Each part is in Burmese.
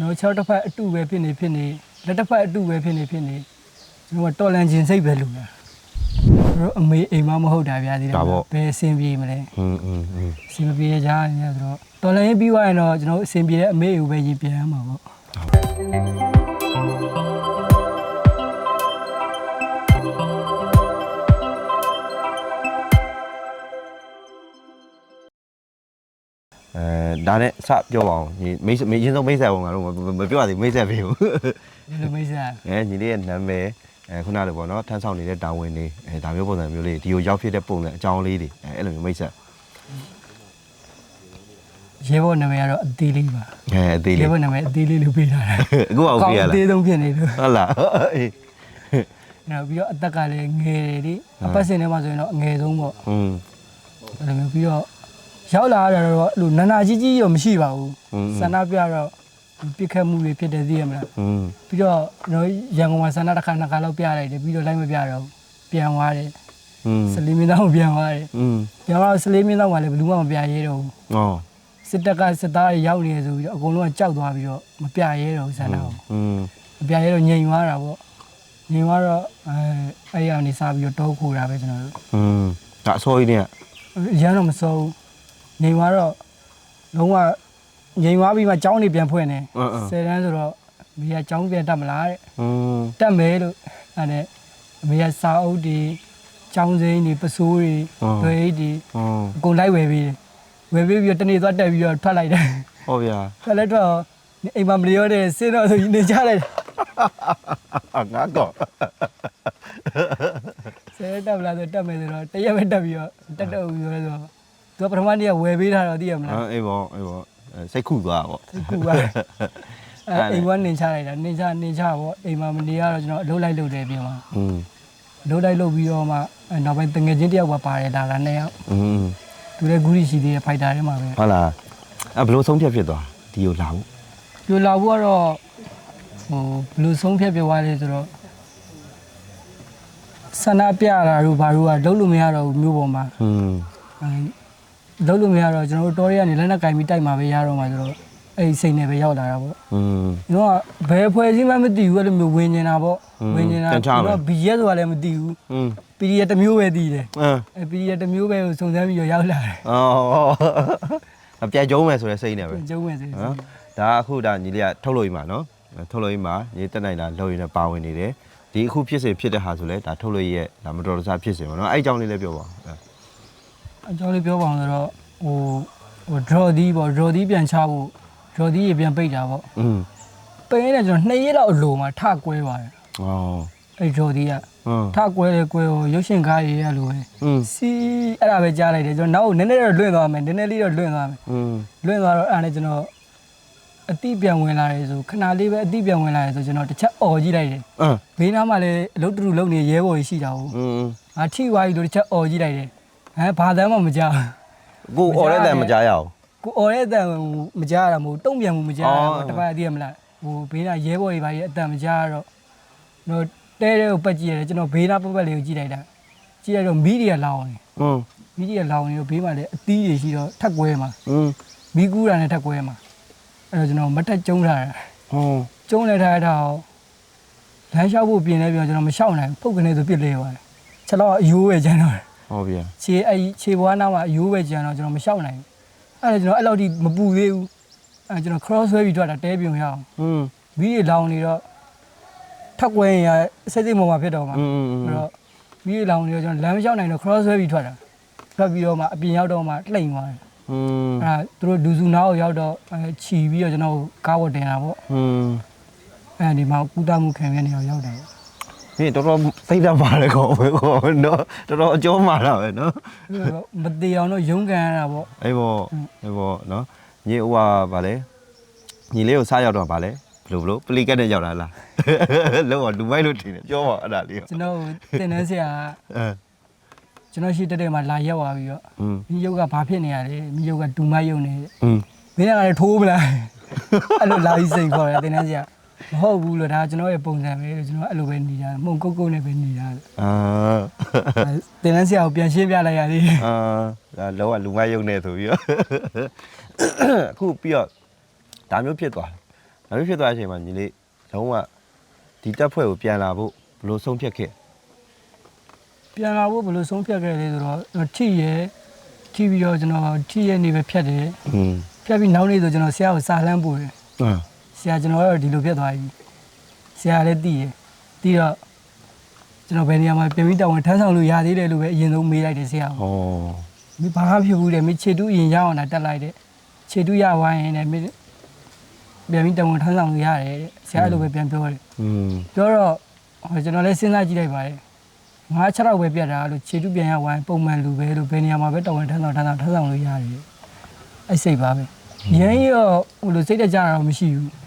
နော်၆တစ်ဖက်အတုပဲဖြစ်နေဖြစ်နေလက်တစ်ဖက်အတုပဲဖြစ်နေဖြစ်နေကျွန်တော်ကတော်လန်ခြင်းစိတ်ပဲလူတာတို့အမေအိမ်မမဟုတ်တာဗျာဒီတော့ဘယ်အဆင်ပြေမလဲဟွန်းဟွန်းဟွန်းအဆင်ပြေကြရတယ်ဆိုတော့တော်လန်ရေးပြီးသွားရင်တော့ကျွန်တော်အဆင်ပြေတဲ့အမေအိမ်ကိုပဲရေးပြန်ရမှာပေါ့ အဲဒါနဲ့စပြောပါအောင်ညီမိတ်မိတ်ရင်းဆုံးမိတ်ဆက်ပုံကတော့မပြောရသေးမိတ်ဆက်ပေးဘူးဒီလိုမိတ်ဆက်အဲညီလေးရဲ့နာမည်အဲခုနလိုပေါ့နော်ထမ်းဆောင်နေတဲ့တာဝန်လေးအဲဒါမျိုးပုံစံမျိုးလေးဒီကိုရောက်ဖြစ်တဲ့ပုံစံအကြောင်းလေးတွေအဲအဲ့လိုမျိုးမိတ်ဆက်ရဲဘော်နာမည်ကတော့အသေးလေးပါအဲအသေးရဲလေးဘော်နာမည်အသေးလေးလို့ပေးထားတာအခုအောင်ပြရအလားသေးဆုံးဖြစ်နေလို့ဟုတ်လားအေးနောက်ပြီးတော့အသက်ကလည်းငယ်တယ်လေအပတ်စဉ်ထဲမှာဆိုရင်တော့အငယ်ဆုံးပေါ့อืมအဲ့လိုမျိုးပြီးတော့ ရောက်လာရတော့အဲ့လိုနာနာကြီးကြီးရောမရှိပါဘူး อืม ဆန္ဒပြတော့ပြစ်ခတ်မှုတွေဖြစ်တယ်သိရမလား อืม ပြီးတော့ကျွန်တော်ရန်ကုန်မှာဆန္ဒတစ်ခါနှစ်ခါလောက်ပြလိုက်တယ်ပြီးတော့လိုက်မပြတော့ဘူးပြန်သွားတယ် อืม စလီမင်းသားကိုပြန်သွားတယ် อืม ပြန်သွားတော့စလီမင်းသားကလည်းဘယ်သူမှမပြရဲတော့ဘူး อ๋อ စစ်တပ်ကစစ်သားတွေရောက်နေတယ်ဆိုပြီးတော့အကုန်လုံးကကြောက်သွားပြီးတော့မပြရဲတော့ဘူးဆန္ဒကို อืม မပြရဲတော့ငြိမ်သွားတာပေါ့ငြိမ်သွားတော့အဲအဲ့ရကနေစပြီးတော့တောခိုးတာပဲကျွန်တော်တို့ อืมဒါအစိုးရเนี่ย ရမ်းတော့မစိုးဘူး ငြိမ်သွားတော့လုံးဝငြိမ်သွားပြီးမှကြောင်းနေပြန်ဖွင့်တယ် အင်းအင်း ဆယ်တန်းဆိုတော့အမေကကြောင်းပြန်တက်မလားတဲ့ อืม တက်မယ်လို့အဲ့ဒါအမေကစာအုပ်တွေကြောင်းစိမ်းတွေပစိုးတွေဒွေအိတ်တွေ อ๋อ အကုန်လိုက်ဝယ်ပြီးတယ်ဝယ်ပြီးပြီးတော့တနေ့သွားတက်ပြီးတော့ထွက်လိုက်တယ် ဟုတ်ဗျာ ထွက်လိုက်တော့အိမ်မှာမလျောတဲ့စင်းတော့ဆိုရင်နေကြလိုက်တယ် ငါတော့ ဆယ်တက်မလားဆိုတက်မယ်ဆိုတော့တရက်ပဲတက်ပြီးတော့တက်တော့ပြီးတော့ဆို သူကပထမနေ့ကဝယ်ပေးထားတော့သိရမလား အေးပေါ့အေးပေါ့စိတ်ခုသွားပေါ့ ခုပါအဲအိမ်ကနေချလိုက်တာနေချနေချပေါ့အိမ်မှာမနေရတော့ကျွန်တော်အလုပ်လိုက်လုပ်တယ်ပြင်မှာ อืม အလုပ်လိုက်လုပ်ပြီးတော့မှအဲနောက်ပိုင်းတငယ်ချင်းတယောက်ကပါတယ်လာတာနှစ်ယောက် อืม သူလည်းဂူရီရှိသေးတယ်ဖိုက်တာထဲမှာပဲ ဟုတ်လားအဲ့ဘလို့ဆုံးဖြတ်ဖြစ်သွားဒီကိုလာဘူး ပြိုလာဖို့ကတော့ဟိုဘယ်လိုဆုံးဖြတ်ပြသွားလဲဆိုတော့ဆန္ဒပြတာတို့ဘာတို့ကလုပ်လို့မရတော့ဘူးမျိုးပေါ်မှာ อืม အဲ လုပ်လို့မရတော့ကျွန်တော်တို့တော်ရီကနေလက်နက်ကင်ပြီးတိုက်မှာပဲရတော့မှာဆိုတော့အဲ့ဒီစိတ်နဲ့ပဲရောက်လာတာပေါ့ อืม ကျွန်တော်ကဘယ်ဖွဲ့စည်းမှမသိဘူးအဲ့လိုမျိုးဝင်နေတာပေါ့ อืม ဝင်နေတာ တန်ချမယ် တော့ BS ဆိုတာလည်းမသိဘူး อืม PDF တစ်မျိုးပဲသိတယ် အင်း အဲ PDF တစ်မျိုးပဲကိုစုံစမ်းပြီးတော့ရောက်လာတယ် အော်အပြိုင်ကျုံးမယ်ဆိုတဲ့စိတ်နဲ့ပဲ ကျုံးမယ်ဆိုရင် နော်ဒါအခုဒါညီလေးကထုတ်လို့ရမှာနော်ထုတ်လို့ရမှာညီတက်နိုင်တာလောက်ရင်းနဲ့ပါဝင်နေတယ်ဒီအခုဖြစ်စေဖြစ်တဲ့ဟာဆိုလဲဒါထုတ်လို့ရရဲ့ဒါမတော်တဆဖြစ်စေပေါ့နော်အဲ့အကြောင်းလေးလည်းပြောပါဦး အကြောင်းလေးပြောပါအောင်ဆိုတော့ဟိုဟို draw ဒီပေါ့ draw ဒီပြန်ချဖို့ draw ဒီပြန်ပိတ်တာပေါ့ อืม ပိတ်ရင်လည်းကျွန်တော်2ရက်လောက်အလိုမှာထကွဲပါတယ် အော် အဲ draw ဒီက อืม ထကွဲတယ်ကွဲဟိုရုပ်ရှင်ကားရေးရလို့ပဲ อืม စီအဲ့ဒါပဲကြားလိုက်တယ်ကျွန်တော်နောက်နည်းနည်းတော့လွင့်သွားမယ်နည်းနည်းလေးတော့လွင့်သွားမယ် อืม လွင့်သွားတော့အဲ့ဒါနဲ့ကျွန်တော်အတိပြန်ဝင်လာတယ်ဆိုခဏလေးပဲအတိပြန်ဝင်လာတယ်ဆိုကျွန်တော်တစ်ချက်អော်ကြည့်လိုက်တယ် အင်း ဘေးနားမှာလည်းအလုပ်တူတူလုပ်နေရဲဘော်ကြီးရှိတာဟုတ် อืม ငါထိသွားပြီလို့တစ်ချက်អော်ကြည့်လိုက်တယ် ဟမ်ဘာတမ်းမှမကြောက် ကိုအော်တဲ့တန်မကြားရအောင် ကိုអော်တဲ့အတန်မကြားရတာမဟုတ်တုံ့ပြန်မှုမကြားရ အော် ဘူးတပတ်သိရမလားဟိုဘေးနားရဲဘော်ကြီးဘာကြီးအတန်မကြားရတော့တော့တဲတဲကိုပတ်ကြည့်ရတယ်ကျွန်တော်ဘေးနားပတ်ပတ်လေးကိုကြည့်လိုက်တာကြည့်ရတော့မီးတွေကလောင်းနေ อืม မီးတွေကလောင်းနေတော့ဘေးမှာလည်းအသီးတွေရှိတော့ထက်ကွဲမှာ อืม မီးကူးတာနဲ့ထက်ကွဲမှာအဲ့တော့ကျွန်တော်မတက်ကျုံထားတာ ဟော ကျုံးလဲထားတာဟောလမ်းလျှောက်ဖို့ပြင်လဲပြောကျွန်တော်မလျှောက်နိုင်ဘူးပုတ်ကနေဆိုပြစ်လဲပါတယ်ချက်တော့အယိုးပဲကျန်တော့တယ် ဟောဗျာ ခြေအဲ့ခြေဘွားနားမှာအယိုးပဲကျန်တော့ကျွန်တော်မလျှောက်နိုင်ဘူးအဲ့ဒါကျွန်တော်အဲ့လောက်ထိမပူသေးဘူးအဲ့ကျွန်တော် cross ဆွဲပြီးထွက်တာတဲပြုံရအောင် อืม မီးတွေလောင်နေတော့ထက်ကွဲရင်ရစိတ်စိတ်မောမှာဖြစ်တော့မှာ อืม အဲ့တော့မီးတွေလောင်နေတော့ကျွန်တော်လမ်းမလျှောက်နိုင်တော့ cross ဆွဲပြီးထွက်တာထွက်ပြီးတော့မှအပြင်ရောက်တော့မှလှိမ့်သွားတယ် อืม အဲ့ဒါသူတို့ဒူစုနားကိုရောက်တော့အဲခြီပြီးတော့ကျွန်တော်ကားဝတ်တင်တာပေါ့ อืม အဲ့ဒီမှာကုသမှုခံရနေအောင်ရောက်တယ် မင်းတော်တော်စိတ်ဓာတ်ပါလေကောကောနော်တော်တော်အကျော်မာတာပဲနော်မတည်အောင်တော့ရုန်းကန်ရတာပေါ့အဲ့ပေါ့အဲ့ပေါ့နော်ညီဟိုဟာဗာလေညီလေးကိုစားရောက်တော့ဗာလေဘလို့ဘလို့ပလီကက်နဲ့ရောက်လာလားလောကလူမိုက်လို့ထင်တယ်ပြောပါအဲ့ဒါလေးကျွန်တော်တင်နေဆရာအဲကျွန်တော်ရှိတက်တဲ့မှာလာရောက်သွားပြီးတော့မိယုတ်ကဘာဖြစ်နေရလဲမိယုတ်ကဒူမိုက်ယုတ်နေတယ်မင်းကလည်းထိုးမလားအဲ့လိုလာပြီးစိန်ခေါ်တယ်တင်နေဆရာ မဟုတ်ဘူးလို့ဒါကျွန်တော်ရဲ့ပုံစံပဲလို့ကျွန်တော်အဲ့လိုပဲနေတာမှုန်ကုတ်ကုတ်နဲ့ပဲနေတာလို့အာတင်တန်းဆရာကိုပြန်ရှင်းပြလိုက်ရသေးတယ်အာဒါလုံးဝလူမိုက်ရုံနဲ့ဆိုပြီးတော့အခုပြီးတော့ဒါမျိုးဖြစ်သွားတယ်နောက်ပြီးဖြစ်သွားတဲ့အချိန်မှာညီလေးလုံးဝဒီတက်ဖွဲ့ကိုပြန်လာဖို့ဘယ်လိုဆုံးဖြတ်ခဲ့ပြန်လာဖို့ဘယ်လိုဆုံးဖြတ်ခဲ့လဲဆိုတော့ထိရဲထိပြီးတော့ကျွန်တော်ထိရဲနေပဲဖြတ်တယ်อืมဖြတ်ပြီးနောက်နေ့ဆိုကျွန်တော်ဆရာကိုစာလှမ်းပို့တယ်အာဆ ရာကျွန်တော်ကတော့ဒီလိုဖြစ်သွားပြီဆရာလည်းတည်ရတည်တော့ကျွန်တော်ဘယ်နေရာမှာပြန်ပြီးတောင်းဝန်ထမ်းဆောင်လို့ရသေးတယ်လို့ပဲအရင်ဆုံးမေးလိုက်တယ်ဆရာကိုဩမဘာမှဖြစ်ဘူးတဲ့မခြေတူးရင်ရအောင်တာတက်လိုက်တဲ့ခြေတူးရဝိုင်းရင်လည်းမပြန်ပြီးတောင်းဝန်ထမ်းဆောင်လို့ရတယ်တဲ့ဆရာအဲ့လိုပဲပြန်ပြောတယ်อืมပြောတော့ဟိုကျွန်တော်လည်းစဉ်းစားကြည့်လိုက်ပါတယ်ငါး6တော့ပဲပြတ်တာလို့ခြေတူးပြန်ရဝိုင်းပုံမှန်လူပဲလို့ဘယ်နေရာမှာပဲတောင်းဝန်ထမ်းဆောင်ထမ်းဆောင်ထမ်းဆောင်လို့ရတယ်အဲ့စိတ်ပါပဲရင်းရောဟိုလိုစိတ်တကြတာတော့မရှိဘူး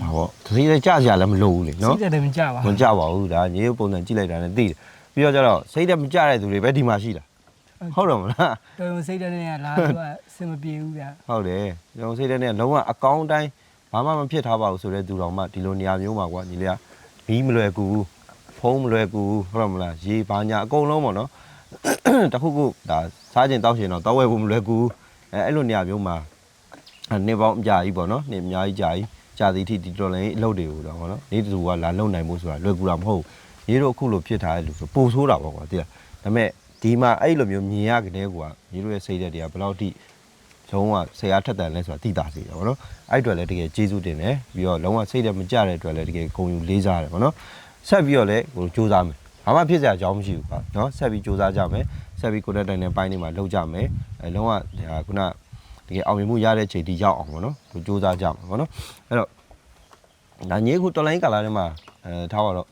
ဒါပေါ့သတိနဲ့ကြာစရာလည်းမလိုဘူးလေနော်စိတ်တက်တယ်မကြပါမဘူးကြပါဘူးဒါညီတို့ပုံစံကြည့်လိုက်တာနဲ့သိတယ်ပြီးတော့ကျတော့စိတ်တက်မကြတဲ့သူတွေပဲဒီမှာရှိတာဟုတ်တယ်မလားတော်ရုံစိတ်တက်တဲ့နေရာလာတော့အဆင်မပြေဘူးဗျာဟုတ်တယ်ကျွန်တော်စိတ်ထဲနဲ့လုံးဝအကောင်းတိုင်းဘာမှမဖြစ်ထားပါဘူးဆိုတဲ့သူတော်မှဒီလိုနေရာမျိုးမှာကွာညီလေးကမီးမလွယ်ကူဘူးဖုံးမလွယ်ကူဘူးဟုတ်တယ်မလားရေဘာညာအကုန်လုံးပေါ့နော်တခုခုဒါစားကျင်တောက်ကျင်တော့တောက်ဝဲဖို့မလွယ်ကူဘူးအဲအဲ့လိုနေရာမျိုးမှာအဲနေပေါင်းအကြာကြီးပေါ့နော်နေအများကြီးကြာကြီး ကြာသည်ထိဒီတော်လည်းအလုပ်တွေကိုတော့ပေါ့နော်နေတူကလာလုံနိုင်မှုဆိုတာလွယ်ကူတာမဟုတ်ဘူးညီတို့အခုလိုဖြစ်ထားတဲ့လူဆိုပိုဆိုးတာပေါ့ကွာတိလားဒါပေမဲ့ဒီမှာအဲ့လိုမျိုးမြင်ရကြတဲ့ကွာညီတို့ရဲ့စိတ်သက်တွေကဘယ်လောက်ထိလုံးဝဆရာထက်တန်လဲဆိုတာသိတာစီတယ်ဗောနော်အဲ့အတွက်လည်းတကယ်ကျေးဇူးတင်တယ်ပြီးတော့လုံးဝစိတ်လည်းမကြတဲ့အတွက်လည်းတကယ်ဂုဏ်ယူလေးစားတယ်ဗောနော်ဆက်ပြီးတော့လည်းကိုစူးစမ်းမယ်ဘာမှဖြစ်စရာအကြောင်းမရှိဘူးပါနော်ဆက်ပြီးစူးစမ်းကြမယ်ဆက်ပြီးကိုယ်တက်တိုင်တဲ့ပိုင်းတွေမှာလုပ်ကြမယ်အဲလုံးဝဒါခုန တကယ်အောင်မြင်မှုရတဲ့ချိန်ထိရောက်အောင်ဗောနော်ကိုစူးစမ်းကြမယ်ဗောနော်အဲ့တော့ဒါညေခုတော်လိုင်းကာလာထဲမှာအဲထားပါတော့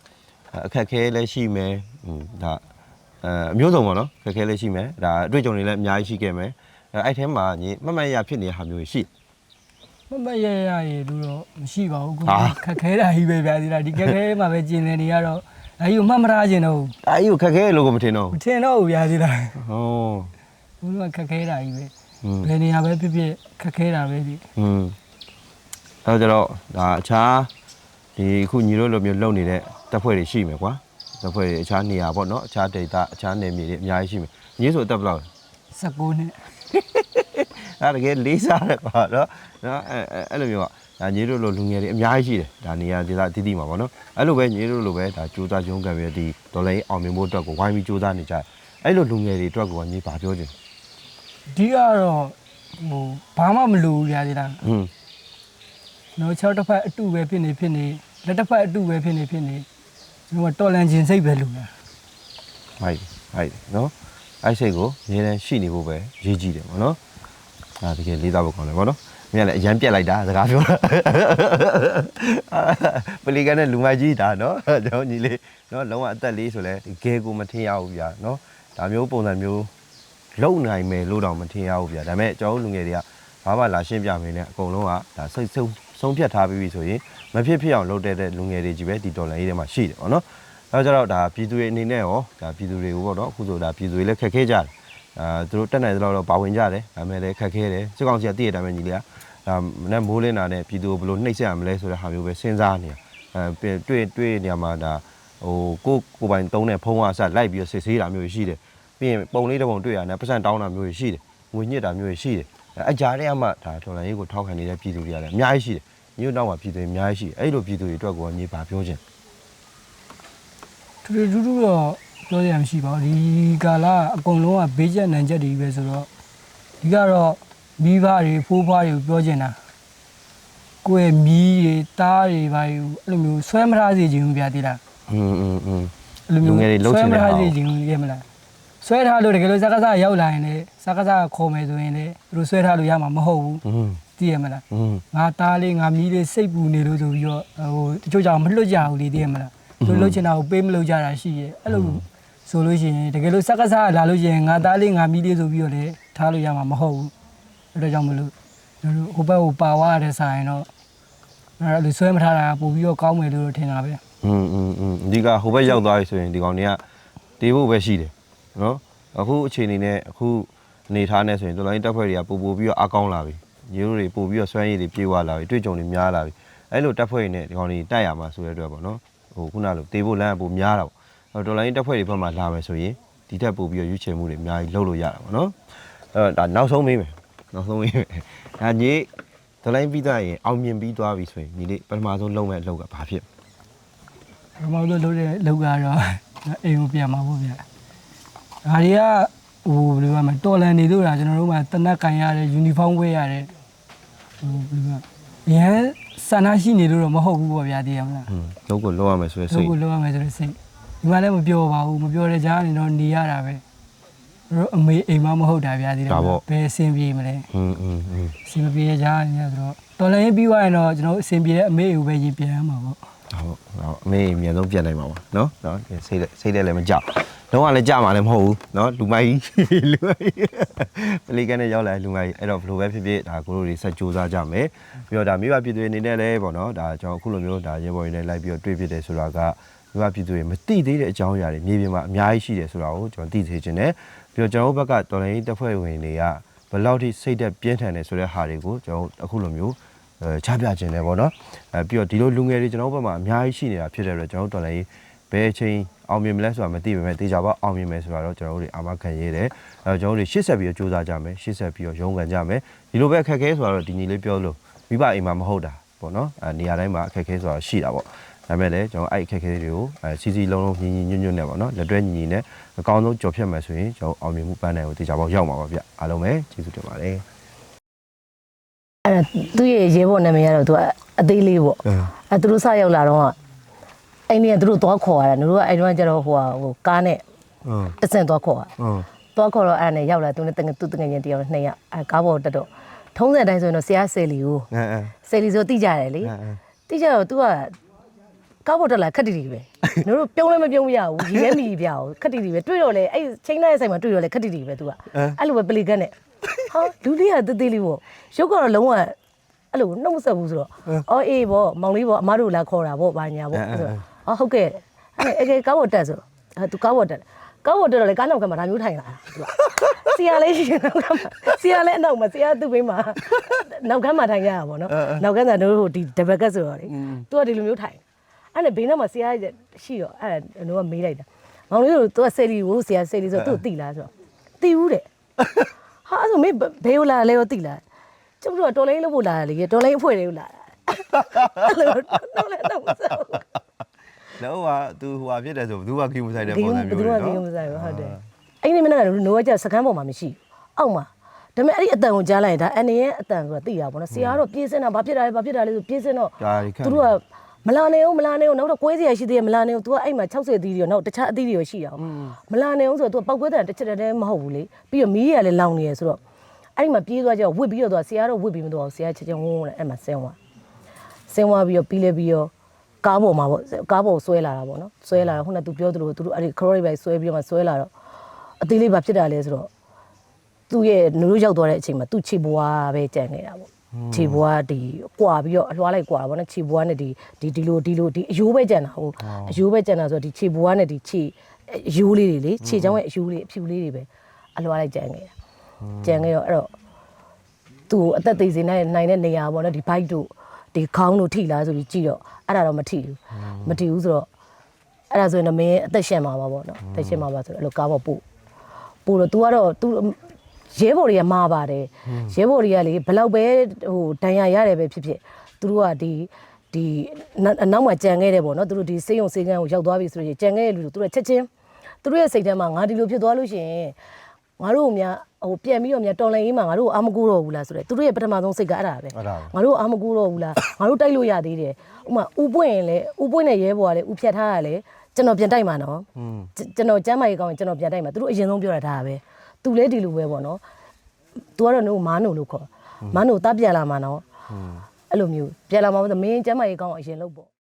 အခက်ခဲလည်းရှိမယ်ဟွန်းဒါအဲအမျိုးစုံဗောနော်အခက်ခဲလည်းရှိမယ်ဒါအတွေ့အကြုံတွေလည်းအများကြီးရှိခဲ့မယ်အဲအဲ့ထဲမှာညီမမတ်ရဖြစ်နေတဲ့ဟာမျိုးတွေရှိမမရရရလို့တော့မရှိပါဘူးကိုဟာခက်ခဲတာကြီးပဲဗျာဒီလားဒီခက်ခဲမှာပဲကျင်နေနေရတော့အဲယူမှတ်မထားခြင်းတော့အဲ့ဒီကိုခက်ခဲလို့ကိုမထင်တော့မထင်တော့ဘူးဗျာဒီလားဟောဘုရားခက်ခဲတာကြီးပဲอืม ဘယ်နေရာပဲဖြစ်ဖြစ်ခက်ခဲတာပဲဒီอืมအဲ့တော့ကျတော့ဒါအခြားဒီအခုညီတို့လိုမျိုးလုပ်နေတဲ့တပ်ဖွဲ့တွေရှိမယ်ကွာတပ်ဖွဲ့တွေအခြားနေရာပေါ့နော်အခြားဒေတာအခြားနယ်မြေတွေအများကြီးရှိမယ်ညီဆိုအသက်ဘယ်လောက်လဲ16နှစ်အဲ့ဒါတကယ်လေးစားတယ်ကွာနော်နော်အဲ့အဲ့အဲ့လိုမျိုးကဒါညီတို့လိုလူငယ်တွေအများကြီးရှိတယ်ဒါနေရာဒေတာအသီးသီးမှာပေါ့နော်အဲ့လိုပဲညီတို့လိုပဲဒါစူးစမ်းရုံးကန်ပြီးဒီဒေါ်လာရေးအောင်မြင်ဖို့အတွက်ကိုဝိုင်းပြီးစူးစမ်းနေကြတယ်အဲ့လိုလူငယ်တွေအတွက်ကိုညီဘာပြောချင် ဒီကတော့ဟိုဘာမှမလိုဘူးဗျာဒီလားอืมနော်6တစ်ဖက်အတူပဲဖြစ်နေဖြစ်နေလက်တစ်ဖက်အတူပဲဖြစ်နေဖြစ်နေကျွန်တော်ကတော်လန်ခြင်းစိတ်ပဲလို့လားဟုတ်ဟုတ်နော်အဲ့စိတ်ကိုအများတန်းရှိနေဖို့ပဲရည်ကြည့်တယ်ဗောနော်ဒါတကယ်လေးစားဖို့ကောင်းတယ်ဗောနော်မင်းကလည်းအရန်ပြက်လိုက်တာစကားပြောတာပလီကန်နဲ့လူမကြီးဒါနော်ကျွန်တော်ညီလေးနော်လုံးဝအသက်လေးဆိုလဲဒီဂဲကိုမထင်ရဘူးဗျာနော်ဒါမျိုးပုံစံမျိုး လုံနိုင်မယ်လို့တော့မထင်ရဘူးဗျာဒါပေမဲ့ကျွန်တော်တို့လူငယ်တွေကဘာမှလာရှင်းပြမင်းနဲ့အကုန်လုံးကဒါစိတ်ဆုံးဆုံးဖြတ်ထားပြီးပြီဆိုရင်မဖြစ်ဖြစ်အောင်လုပ်တဲ့တဲ့လူငယ်တွေကြီးပဲဒီတော်လိုင်းရေးထဲမှာရှိတယ်ဗောနော်အဲတော့ကျတော့ဒါပြည်သူတွေအနေနဲ့ရောဒါပြည်သူတွေကိုပေါ့နော်အခုဆိုဒါပြည်သူတွေလည်းခက်ခဲကြတယ်အာသူတို့တက်နိုင်သလောက်တော့ပါဝင်ကြတယ်ဒါပေမဲ့လည်းခက်ခဲတယ်စစ်ကောင်စီကတည့်ရတဲ့အတိုင်းပဲညီလေးကဒါမနဲ့မိုးလင်းတာနဲ့ပြည်သူကိုဘယ်လိုနှိပ်စက်ရမလဲဆိုတဲ့ဟာမျိုးပဲစဉ်းစားနေတာအဲတွေ့တွေ့နေရာမှာဒါဟိုကိုကိုပိုင်တုံးတဲ့ဖုံးဝါဆက်လိုက်ပြီးစစ်ဆေးတာမျိုးရှိတယ် ပြီးရင်ပုံလေးတစ်ပုံတွေ့ရတယ်ပတ်စံတောင်းတာမျိုးရှိတယ်ငွေညစ်တာမျိုးရှိတယ်အကြတဲ့ကမှဒါထော်လန်ရေးကိုထောက်ခံနေတဲ့ပြည်သူတွေကလည်းအများကြီးရှိတယ်ညို့နောက်မှာပြည်သူတွေအများကြီးရှိတယ်အဲ့လိုပြည်သူတွေအတွက်ကိုညီပါပြောခြင်း တူတူတူတော့ပြောရမှရှိပါဘူးဒီကာလအကုန်လုံးကဘေးကျက်နံချက်တွေပဲဆိုတော့ဒီကတော့မိဘတွေဖိုးဖွားတွေကိုပြောချင်တာကိုယ့်ရဲ့မီးတွေတားတွေဘာတွေအဲ့လိုမျိုးဆွဲမထားစေချင်ဘူးဗျာဒီလား อืมอืมอืม အဲ့လို လူ မျိုး ငယ်တွေလှုပ်ချင်တဲ့ ဆွဲမ ဟာ ထား ကို စေချင်ဘူးရမလား ဆွဲထားလို့တကယ်လို့စကားစားရောက်လာရင်လေစကားစားခေါ်မယ်ဆိုရင်လေသူတို့ဆွဲထားလို့ရမှာမဟုတ်ဘူး อืม သိရမလား อืม ငါသားလေးငါမီးလေးစိတ်ပူနေလို့ဆိုပြီးတော့ဟိုတချို့ကြောင့်မလွတ်ကြဘူးလေသိရမလားသူလွတ်ချင်တာကိုပေးမလို့ကြတာရှိရဲ့အဲ့လိုဆိုလို့ရှိရင်တကယ်လို့စကားစားလာလို့ရှိရင်ငါသားလေးငါမီးလေးဆိုပြီးတော့လေထားလို့ရမှာမဟုတ်ဘူးအဲ့ဒါကြောင့်မလို့တို့ဟိုဘက်ကိုပါဝါရတဲ့ဆိုင်တော့အဲ့လိုဆွဲမထားတာပို့ပြီးတော့ကောင်းမယ်လို့ထင်တာပဲ อืมอืมอืมဒီကဟိုဘက်ရောက်သွားပြီဆိုရင်ဒီကောင်တွေကတေးဖို့ပဲရှိတယ် နော်အခုအချိန်နေနဲ့အခုအနေထားနဲ့ဆိုရင်တော်လိုင်းတက်ဖွဲ့တွေကပို့ပို့ပြီးတော့အကောင်းလာပြီညီတို့တွေပို့ပြီးတော့ဆွမ်းရည်တွေပြေဝလာပြီတွေ့ကြုံတွေများလာပြီအဲ့လိုတက်ဖွဲ့တွေနဲ့ဒီကောင်တွေတိုက်ရမှာဆိုတဲ့အတွက်ပေါ့နော်ဟိုခုနလိုတေးဖို့လမ်းကပိုများတာပေါ့တော်လိုင်းတက်ဖွဲ့တွေဘက်မှာလာမယ်ဆိုရင်ဒီထက်ပို့ပြီးတော့ရွေးချယ်မှုတွေအများကြီးလုပ်လို့ရတာပေါ့နော်အဲ့တော့ဒါနောက်ဆုံးမေးမယ်နောက်ဆုံးမေးမယ်ဒါညီဒလိုင်းပြီးသွားရင်အောင်မြင်ပြီးသွားပြီဆိုရင်ညီလေးပထမဆုံးလုံးမဲ့အလုပ်ကဘာဖြစ်ပထမဆုံးလုပ်တဲ့လုပ်ကတော့အိမ်ကိုပြန်มาဖို့ဗျာ ဒါတွေကဟိုဘယ်လိုပြောမလဲတော်လန်နေလို့လားကျွန်တော်တို့ကတနက်ကန်ရတယ်ယူနီဖောင်းဝတ်ရတယ်ဟိုဘယ်လိုပြောရန်ဆန္ဒရှိနေလို့တော့မဟုတ်ဘူးပေါ့ဗျာတည်ရမလား อืมလုံးကိုလုံးရမယ်ဆိုရယ် လု စိ ပ် တ် ကိုလောက်ရမယ်ဆိုတဲ့စိတ်ဒီမှာလည်းမပြောပါဘူးမပြောတဲ့ကြားနေတော့နေရတာပဲတို့အမေအိမ်မမဟုတ်တာဗျာဒီတော့ဘယ်အဆင်ပြေမလဲ อืมอืมอืม အဆင်မပြေတဲ့ကြားနေရဆိုတော့တော်လည်းပြီးသွားရင်တော့ကျွန်တော်အဆင်ပြေတဲ့အမေအိမ်ကိုပဲရင်ပြန်ရမှာပေါ့ ဟုတ်ဟုတ်အမေအမြန်ဆုံးပြန်နိုင်ပါပါနော်နော်စိတ်စိတ်လည်းမကြောက်လုံးဝလည်းကြမှာလည်းမဟုတ်ဘူးနော်လူမိုက်လူမိုက်ပလီကန်နဲ့ရောက်လာလူမိုက်အဲ့တော့ဘလိုပဲဖြစ်ဖြစ်ဒါကိုတို့တွေဆက်စူးစမ်းကြမယ်ပြီးတော့ဒါမိဘပြည်သူတွေအနေနဲ့လည်းပေါ့နော်ဒါကျွန်တော်အခုလိုမျိုးဒါရေပေါ်ရင်းနဲ့လိုက်ပြီးတော့တွေ့ဖြစ်တယ်ဆိုတာကမိဘပြည်သူတွေမသိသေးတဲ့အကြောင်းအရာတွေမြေပြင်မှာအများကြီးရှိတယ်ဆိုတာကိုကျွန်တော်သိစေချင်တယ်ပြီးတော့ကျွန်တော်တို့ဘက်ကတော်လိုင်းတပ်ဖွဲ့ဝင်တွေကဘယ်လောက်ထိစိတ်သက်ပြင်းထန်တယ်ဆိုတဲ့ဟာတွေကိုကျွန်တော်အခုလိုမျိုး ချပြခြင်းတယ်ပေါ့နော်အဲပြီးတော့ဒီလိုလူငယ်တွေကျွန်တော်တို့ဘက်မှာအများကြီးရှိနေတာဖြစ်တဲ့အတွက်ကျွန်တော်တို့တော်လည်းဘယ်အချိန်အောင်မြင်မလဲဆိုတာမသိပေမဲ့တေချာပါအောင်မြင်မယ်ဆိုတာတော့ကျွန်တော်တို့တွေအာမခံရဲတယ်အဲကျွန်တော်တို့တွေရှေ့ဆက်ပြီးတော့စူးစမ်းကြမယ်ရှေ့ဆက်ပြီးတော့ရုန်းကန်ကြမယ်ဒီလိုပဲအခက်အခဲဆိုတာတော့ဒီညီလေးပြောလို့မိဘအိမ်မှာမဟုတ်တာပေါ့နော်အဲနေရာတိုင်းမှာအခက်အခဲဆိုတာရှိတာပေါ့ဒါပေမဲ့လည်းကျွန်တော်အဲ့အခက်အခဲတွေကိုအဲစီစီလုံးလုံးညီညီညွတ်ညွတ်နဲ့ပေါ့နော်လက်တွဲညီညီနဲ့အကောင်းဆုံးကြော်ဖြတ်မယ်ဆိုရင်ကျွန်တော်အောင်မြင်မှုပန်းနိုင်ကိုတေချာပေါက်ရောက်မှာပါဗျအားလုံးပဲကျေးဇူးတင်ပါတယ် အဲ့ဒါသူ့ရဲ့ရဲဘော်နာမည်ကတော့သူကအသေးလေးပေါ့အဲသူတို့စရောက်လာတော့ကအဲ့ဒီကသူတို့သွားခေါ်ရတာတို့ကအဲ့တော့ကျတော့ဟိုဟာဟိုကားနဲ့ဟုတ်တစ်ဆင့်သွားခေါ်ရဟုတ်သွားခေါ်တော့အဲ့ဒါနဲ့ရောက်လာသူနဲ့တငယ်သူတငယ်ချင်းတယောက်နှစ်ယောက်အဲကားပေါ်တက်တော့ထုံးစံတိုင်းဆိုရင်တော့ဆရာဆယ်လီကိုအဲအဲဆယ်လီဆိုတိကြတယ်လေအဲအဲတိကြတော့ तू ကကားပေါ်တက်လာခက်တီတီပဲတို့တို့ပြုံးလည်းမပြုံးမရဘူးရီရဲမီပြအောင်ခက်တီတီပဲတွေ့တော့လေအဲ့ချင်းလိုက်ဆိုင်မှာတွေ့တော့လေခက်တီတီပဲ तू ကအဲ့လိုပဲပလီကတ်နဲ့ ဟာလူလေးကတသေးလေးပေါ့ရုပ်ကတော့လုံးဝအဲ့လိုနှုတ်မဆက်ဘူးဆိုတော့အော်အေးပေါ့မောင်လေးပေါ့အမတို့လာခေါ်တာပေါ့ဘာညာပေါ့ဆိုတော့အော်ဟုတ်ကဲ့အဲ့အဲ့ကားပေါ်တက်ဆိုတော့အဲသူကားပေါ်တက်ကားပေါ်တက်တော့လေကားနောက်ကမှဒါမျိုးထိုင်လာသူကဆီယာလေးရှိတယ်နောက်ကမှဆီယာလည်းအနောက်မှာဆီယာသူ့ဘေးမှာနောက်ကမှထိုင်ရတာပေါ့နော်နောက်ကမှတို့ဟိုဒီဒဘက်ကတ်ဆိုတော့လေသူကဒီလိုမျိုးထိုင်အဲ့နဲ့ဘေးနောက်မှာဆီယာရှိတော့အဲ့ဒါတို့ကမေးလိုက်တာမောင်လေးတို့သူကဆယ်လီကိုဆီယာဆယ်လီဆိုတော့သူ့တိလားဆိုတော့တိဘူးတဲ့ ဟာအဲ့ဆိုမေဘေးကိုလာလဲရောတိလားကျုပ်တို့ကတော်လိုင်းလို့ပို့လာတယ်လေတော်လိုင်းအဖွဲ့တွေကိုလာတာအဲ့လိုတော့လည်းတော့မစားဘူးလောကသူဟိုဟာဖြစ်တယ်ဆိုဘယ်သူမှခီးမဆိုင်တဲ့ဒီပုံကစံဘယ်မျိုးသူတွေမှဒီကမနော်စားဘူးဟုတ်တယ်အဲ့ဒီမင်းကလည်းနိုးကစကမ်းပေါ်မှာမရှိဘူးအောက်မှာဒါပေမဲ့အဲ့ဒီအတန်ကိုကြားလိုက်ရင်ဒါအနေရဲ့အတန်ဆိုတာသိရပါဘောနော်ဆရာကတော့ပြေးစင်းတာဘာဖြစ်တာလဲဘာဖြစ်တာလဲဆိုပြေးစင်းတော့ဒါတွေခက်သူတို့က မလာနေအောင်မလာနေအောင်နောက်တော့ကွဲစရာရှိသေးတယ်မလာနေအောင် तू ကအဲ့မှာ60သီးတွေရောနောက်တခြားအသီးတွေရောရှိရအောင်မလာနေအောင်ဆိုတော့ तू ပောက်ကွဲတဲ့တစ်ချက်တည်းမဟုတ်ဘူးလေပြီးတော့မီးရလည်းလောင်နေရဆိုတော့အဲ့ဒီမှာပြေးသွားကြတော့ဝစ်ပြီးတော့ तू ဆရာတော့ဝစ်ပြီးမတော့ဆရာချက်ချင်းဝုန်းဝုန်းနဲ့အဲ့မှာဆင်းသွားဆင်းသွားပြီးတော့ပြီးလဲပြီးတော့ကားပေါ်မှာပေါ့ကားပေါ်ဆွဲလာတာပေါ့နော်ဆွဲလာတော့ခုနက तू ပြောသလိုသူတို့အဲ့ဒီခရိုရိဘိုက်ဆွဲပြီးတော့မှဆွဲလာတော့အသေးလေးဘာဖြစ်တာလဲဆိုတော့ သူ့ရဲ့နူးရောက်သွားတဲ့အချိန်မှာသူ့ခြေဘွားပဲကြံနေတာပေါ့ ခြေဘွားဒီကွာပြီးတော့အလွှားလိုက်ကွာတာပေါ့နော်ခြေဘွားနဲ့ဒီဒီဒီလိုဒီလိုဒီအယိုးပဲကြံတာဟုတ်အယိုးပဲကြံတာဆိုတော့ဒီခြေဘွားနဲ့ဒီခြေအယိုးလေးတွေလေခြေချောင်းရဲ့အယိုးလေးအဖြူလေးတွေပဲအလွှားလိုက်ကြံနေတာကြံခဲ့တော့အဲ့တော့သူ့ကိုအသက်သေးစေနိုင်နိုင်တဲ့နေရာပေါ့နော်ဒီဘိုက်တို့ဒီခေါင်းတို့ထိလားဆိုပြီးကြည့်တော့အဲ့ဒါတော့မထိဘူးမထိဘူးဆိုတော့အဲ့ဒါဆိုရင်တော့မင်းအသက်ရှင်မှာပါပေါ့နော်အသက်ရှင်မှာပါဆိုတော့အဲ့လိုကားပေါ်ပို့ပို့တော့ तू ကတော့ तू ရဲဘော်တွေကမှာပါတယ်ရဲဘော်တွေကလေဘလောက်ပဲဟိုဒဏ်ရာရတယ်ပဲဖြစ်ဖြစ်သူတို့ကဒီဒီနောက်အနောက်မှာကြံခဲ့တယ်ပေါ့နော်သူတို့ဒီစေးရုံစေးကန်းကိုရောက်သွားပြီဆိုရင်ကြံခဲ့တဲ့လူတို့သူတို့ချက်ချင်းသူတို့ရဲ့စိတ်ထဲမှာငါဒီလိုဖြစ်သွားလို့ရှိရင်ငါတို့ကများဟိုပြန်ပြီးတော့များတော်လိုင်းရေးမှာငါတို့အာမကူတော့ဘူးလားဆိုတော့သူတို့ရဲ့ပထမဆုံးစိတ်ကအဲ့ဒါပဲအဲ့ဒါပဲငါတို့အာမကူတော့ဘူးလားငါတို့တိုက်လို့ရသေးတယ်ဥမာဥပွင့်ရင်လေဥပွင့်နဲ့ရဲဘော်ကလေဥဖြတ်ထားရလေကျွန်တော်ပြန်တိုက်မှာနော်อืมကျွန်တော်ကျမ်းမာရေးကောင်းရင်ကျွန်တော်ပြန်တိုက်မှာသူတို့အရင်ဆုံးပြောတာဒါပဲ သူလဲဒီလိုပဲပေါ့နော်သူကတော့နို့မားနို့လို့ခေါ်မားနို့တပြန်လာမှာနော်အဲ့လိုမျိုးပြန်လာမှာဆိုမင်းကျမ်းမာရေးကောင်းအောင်အရင်လုပ်ပေါ့